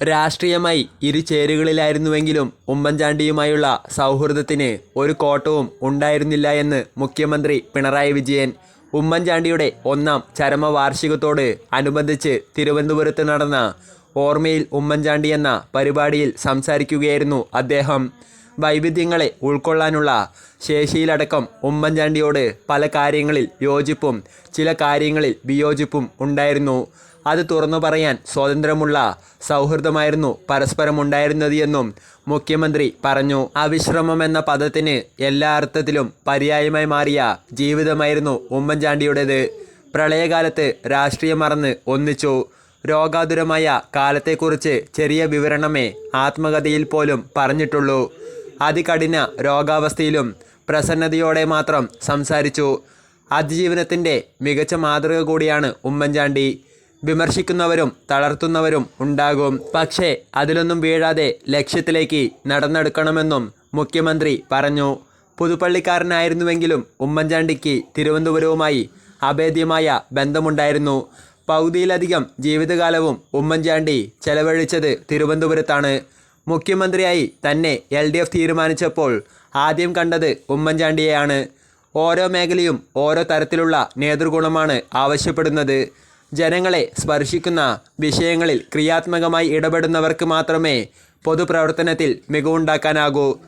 രാഷ്ട്രീയമായി ഇരു ചേരുകളിലായിരുന്നുവെങ്കിലും ഉമ്മൻചാണ്ടിയുമായുള്ള സൗഹൃദത്തിന് ഒരു കോട്ടവും ഉണ്ടായിരുന്നില്ല എന്ന് മുഖ്യമന്ത്രി പിണറായി വിജയൻ ഉമ്മൻചാണ്ടിയുടെ ഒന്നാം ചരമവാർഷികത്തോട് അനുബന്ധിച്ച് തിരുവനന്തപുരത്ത് നടന്ന ഓർമ്മയിൽ ഉമ്മൻചാണ്ടി എന്ന പരിപാടിയിൽ സംസാരിക്കുകയായിരുന്നു അദ്ദേഹം. വൈവിധ്യങ്ങളെ ഉൾക്കൊള്ളാനുള്ള ശേഷിയിലടക്കം ഉമ്മൻചാണ്ടിയോട് പല കാര്യങ്ങളിൽ യോജിപ്പും ചില കാര്യങ്ങളിൽ വിയോജിപ്പും ഉണ്ടായിരുന്നു. അത് തുറന്നു പറയാൻ സ്വാതന്ത്ര്യമുള്ള സൗഹൃദമായിരുന്നു പരസ്പരം ഉണ്ടായിരുന്നത് എന്നും മുഖ്യമന്ത്രി പറഞ്ഞു. അവിശ്രമം എന്ന പദത്തിന് എല്ലാ അർത്ഥത്തിലും പര്യായമായി മാറിയ ജീവിതമായിരുന്നു ഉമ്മൻചാണ്ടിയുടേത്. പ്രളയകാലത്ത് രാഷ്ട്രീയം മറന്ന് ഒന്നിച്ചു. രോഗാതുരമായ കാലത്തെക്കുറിച്ച് ചെറിയ വിവരണമേ ആത്മകഥയിൽ പോലും പറഞ്ഞിട്ടുള്ളൂ. അതികഠിന രോഗാവസ്ഥയിലും പ്രസന്നതയോടെ മാത്രം സംസാരിച്ചു. അതിജീവനത്തിന്റെ മികച്ച മാതൃക കൂടിയാണ് ഉമ്മൻചാണ്ടി. വിമർശിക്കുന്നവരും തളർത്തുന്നവരും ഉണ്ടാകും. പക്ഷേ അതിലൊന്നും വീഴാതെ ലക്ഷ്യത്തിലേക്ക് നടന്നെടുക്കണമെന്നും മുഖ്യമന്ത്രി പറഞ്ഞു. പുതുപ്പള്ളിക്കാരനായിരുന്നുവെങ്കിലും ഉമ്മൻചാണ്ടിക്ക് തിരുവനന്തപുരവുമായി അഭേദ്യമായ ബന്ധമുണ്ടായിരുന്നു. പൗതിയിലധികം ജീവിതകാലവും ഉമ്മൻചാണ്ടി ചെലവഴിച്ചത് തിരുവനന്തപുരത്താണ്. മുഖ്യമന്ത്രിയായി തന്നെ എൽ ഡി എഫ് തീരുമാനിച്ചപ്പോൾ ആദ്യം കണ്ടത് ഉമ്മൻചാണ്ടിയെയാണ്. ഓരോ മേഖലയും ഓരോ തരത്തിലുള്ള നേതൃഗുണമാണ് ആവശ്യപ്പെടുന്നത്. ജനങ്ങളെ സ്പർശിക്കുന്ന വിഷയങ്ങളിൽ ക്രിയാത്മകമായി ഇടപെടുന്നവർക്ക് മാത്രമേ പൊതുപ്രവർത്തനത്തിൽ മികവുണ്ടാക്കാനാകൂ.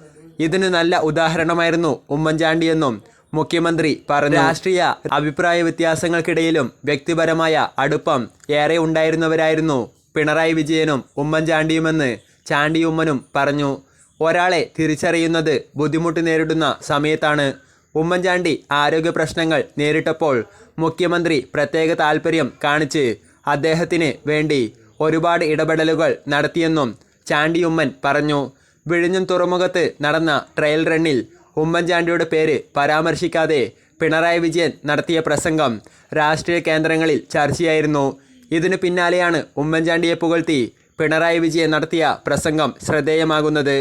ഇതിന് നല്ല ഉദാഹരണമായിരുന്നു ഉമ്മൻചാണ്ടിയെന്നും മുഖ്യമന്ത്രി പറഞ്ഞു. രാഷ്ട്രീയ അഭിപ്രായ വ്യത്യാസങ്ങൾക്കിടയിലും വ്യക്തിപരമായ അടുപ്പം ഏറെ ഉണ്ടായിരുന്നവരായിരുന്നു പിണറായി വിജയനും ഉമ്മൻചാണ്ടിയുമെന്ന് ചാണ്ടിയുമ്മനും പറഞ്ഞു ഒരാളെ തിരിച്ചറിയുന്നത് ബുദ്ധിമുട്ട് നേരിടുന്ന സമയത്താണ്. ഉമ്മൻചാണ്ടി ആരോഗ്യ പ്രശ്നങ്ങൾ നേരിട്ടപ്പോൾ മുഖ്യമന്ത്രി പ്രത്യേക താൽപ്പര്യം കാണിച്ച് അദ്ദേഹത്തിന് വേണ്ടി ഒരുപാട് ഇടപെടലുകൾ നടത്തിയെന്നും ചാണ്ടിയുമ്മൻ പറഞ്ഞു. വിഴിഞ്ഞം തുറമുഖത്ത് നടന്ന ട്രയൽ റണ്ണിൽ ഉമ്മൻചാണ്ടിയുടെ പേര് പരാമർശിക്കാതെ പിണറായി വിജയൻ നടത്തിയ പ്രസംഗം രാഷ്ട്രീയ കേന്ദ്രങ്ങളിൽ ചർച്ചയായിരുന്നു. ഇതിനു പിന്നാലെയാണ് ഉമ്മൻചാണ്ടിയെ പുകഴ്ത്തി പിണറായി വിജയൻ നടത്തിയ പ്രസംഗം ശ്രദ്ധേയമാകുന്നത്